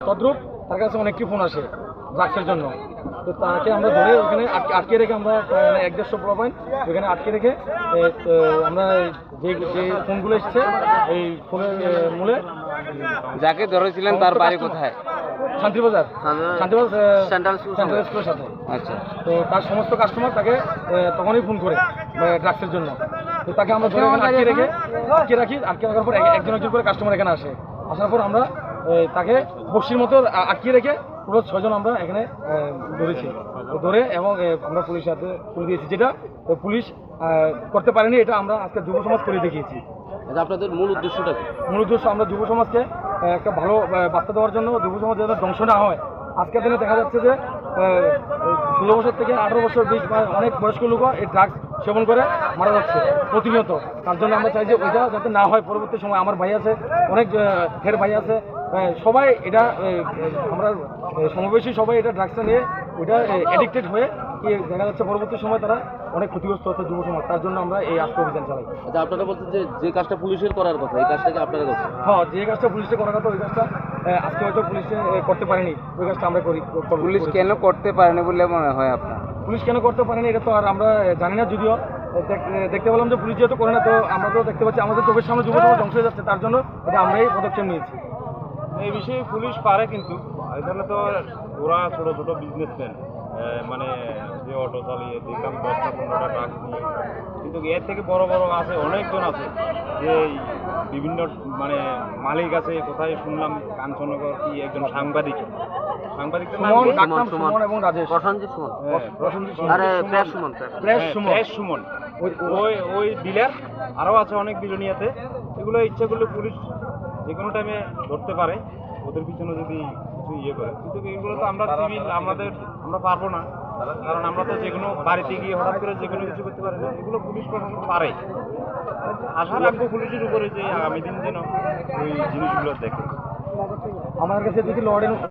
তদ্রুপ তার কাছে অনেকটি ফোন আসে ড্রাগসের জন্য। তো তাকে আমরা ধরে ওখানে আটকে- রেখে আমরা প্রায় এক দেড়শো পয়েন্ট ওখানে আটকে রেখে আমরা যে যে ফোনগুলো এসছে এই ফোনের মূলে যাকে ধরেছিলেন তার বাড়ি কোথায়? শান্তিবাজার। শান্তিবাজার- শান্তিবাজার সেন্ট্রাল সেন্ট্রাল স্কুলের সাথে। আচ্ছা। তো তার সমস্ত কাস্টমার তাকে তখনই ফোন করে ড্রাগসের জন্য। তো তাকে আমরা ধরে আটকে রেখে আটকে রাখি আটকে রাখার পর এক- একজন একজন করে কাস্টমার এখানে আসে। আসার পর আমরা তাকে বসির মতো আ- আটকে রেখে পুরো ছয়জন আমরা এখানে ধরেছি। ধরে এবং আমরা পুলিশের হাতে তুলে দিয়েছি যেটা পুলিশ করতে পারেনি এটা আমরা আজকে যুব সমাজ করে দেখিয়েছি। আচ্ছা আপনাদের মূল উদ্দেশ্যটা কি? মূল উদ্দেশ্য আমরা যুব সমাজকে একটা ভালো বার্তা দেওয়ার জন্য যুব সমাজ যাতে ধ্বংস না হয়। আজকের দিনে দেখা যাচ্ছে যে ষোলো বছর থেকে আঠারো বছর বিশ অনেক বয়স্ক লোকও এই ড্রাগস সেবন করে মারা যাচ্ছে প্রতিনিয়ত। তার জন্য আমরা চাই যে ওইটা যাতে না হয়। পরবর্তী সময় আমার ভাই আছে অনেক ফের ভাই আছে সবাই এটা আমরা সমবয়সী সবাই এটা ড্রাগসটা নিয়ে ওইটা অ্যাডিক্টেড হয়ে দেখা যাচ্ছে পরবর্তী সময় তারা অনেক ক্ষতিগ্রস্ত হচ্ছে যুব সমাজ তার জন্য আমরা এই আজকে অভিযান চালাই। আচ্ছা আপনারা বলছেন যে যে কাজটা পুলিশের করার কথা এই কাজটাকে আপনারা করছেন? হ্যাঁ যে কাজটা পুলিশের করার কথা ওই কাজটা আজকে হয়তো পুলিশে করতে পারেনি ওই কাজটা আমরা করি পুলিশ কেন করতে পারেনি বলে মনে হয় আপনার? পুলিশ কেন করতে পারেনি এটা তো আর আমরা জানি না যদিও। দেখতে পেলাম যে পুলিশ যেহেতু করে না তো আমরা তো দেখতে পাচ্ছি আমাদের চোখের সামনে যুব সমাজ ধ্বংস হয়ে যাচ্ছে তার জন্য এটা আমরাই পদক্ষেপ নিয়েছি। এই বিষয়ে পুলিশ পারে কিন্তু। এখানে তো ওরা ছোট ছোট বিজনেসম্যান মানে যে অটো চালিয়ে দেখলাম দশটা পনেরোটা ট্রাক্স নিয়ে। কিন্তু এর থেকে বড় বড় আছে অনেকজন আছে যে বিভিন্ন মানে মালিক আছে কোথায় শুনলাম কাঞ্চনগর কি একজন সাংবাদিক। সাংবাদিকদের নাম সুমন এবং রাজেশ। প্রসঞ্জিৎ সুমন। সুমন। আরে press Suman press press Suman. Press Suman. ওই- ওই ওই ডিলার আরও আছে অনেক বিলনিয়াতে এগুলো ইচ্ছা করলে পুলিশ যে কোনো টাইমে ধরতে পারে, ওদের পিছনে যদি কিছু ইয়ে করে। কিন্তু এগুলো তো আমরা সিভিল আমাদের, আমরা পারব না। কারণ আমরা তো যে কোনো বাড়িতে গিয়ে হঠাৎ করে যে কোনো কিছু করতে পারি না। এগুলো পুলিশ প্রশাসন পারে। আশা রাখব পুলিশের উপরে যে আগামী দিন যেন ওই জিনিসগুলো দেখে। আমার কাছে যদি লড়েন